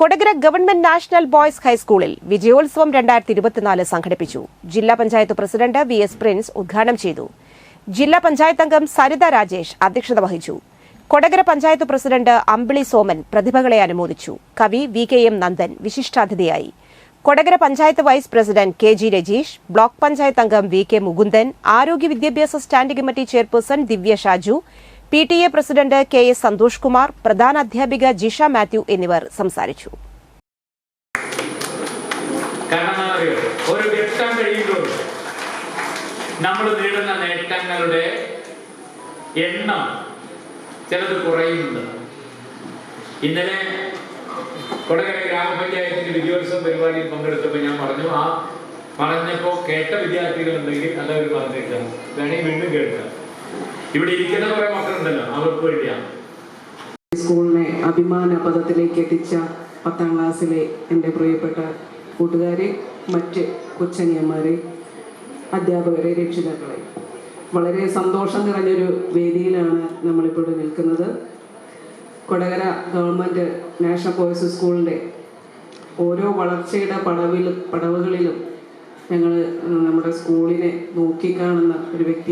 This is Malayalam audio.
കൊടകര ഗവൺമെന്റ് നാഷണൽ ബോയ്സ് ഹൈസ്കൂളിൽ വിജയോത്സവം രണ്ടായിരത്തി ഇരുപത്തിനാല് സംഘടിപ്പിച്ചു. ജില്ലാ panchayat president V S Prince ഉദ്ഘാടനം ചെയ്തു. ജില്ലാ പഞ്ചായത്ത് അംഗം സരിത രാജേഷ് അധ്യക്ഷത വഹിച്ചു. കൊടകര പഞ്ചായത്ത് പ്രസിഡന്റ് അമ്പിളി സോമൻ പ്രതിഭകളെ അനുമോദിച്ചു. കവി V K M Nandan വിശിഷ്ടാതിഥിയായി. Kodakara panchayat vice president K G Rajeesh block panchayat അംഗം വി കെ മുകുന്ദൻ ആരോഗ്യ വിദ്യാഭ്യാസ standing committee chairperson Divya Shaju P T A president K S Santhosh Kumar പ്രധാന അധ്യാപിക ജിഷ മാത്യു എന്നിവർ സംസാരിച്ചു. ഒരു ഘട്ടം കഴിയുമ്പോൾ നമ്മൾ നേടുന്ന നേട്ടങ്ങളുടെ എണ്ണം ചിലത് കുറയുന്നുണ്ട്. ഇന്നലെ കൊടകര ഗ്രാമപഞ്ചായത്തിന്റെ വിജയോത്സവ പരിപാടിയിൽ പങ്കെടുത്തപ്പോൾ ഞാൻ പറഞ്ഞു ആ പറഞ്ഞപ്പോൾ കേട്ട വിദ്യാർത്ഥികളുണ്ടെങ്കിൽ നല്ലവർ പറഞ്ഞേക്കാം വേണമെങ്കിൽ വീണ്ടും കേൾക്കാം. ഇവിടെ ഇരിക്കുന്ന കുറെ മക്കളുണ്ടല്ലോ അവർക്ക് വേണ്ടിയാണ് സ്കൂളിനെ അഭിമാന പദത്തിലേക്ക് എത്തിച്ച പത്താം ക്ലാസ്സിലെ എന്റെ പ്രിയപ്പെട്ട കൂട്ടുകാരെ മറ്റ് കൊച്ചനിയന്മാരെ അധ്യാപകരെ രക്ഷിതാക്കളെ. വളരെ സന്തോഷം നിറഞ്ഞൊരു വേദിയിലാണ് നമ്മളിപ്പോൾ നിൽക്കുന്നത്. കൊടകര ഗവൺമെന്റ് നാഷണൽ ബോയ്സ് സ്കൂളിന്റെ ഓരോ വളർച്ചയുടെ പടവിലും പടവുകളിലും ഞങ്ങൾ നമ്മുടെ സ്കൂളിനെ നോക്കിക്കാണുന്ന ഒരു വ്യക്തി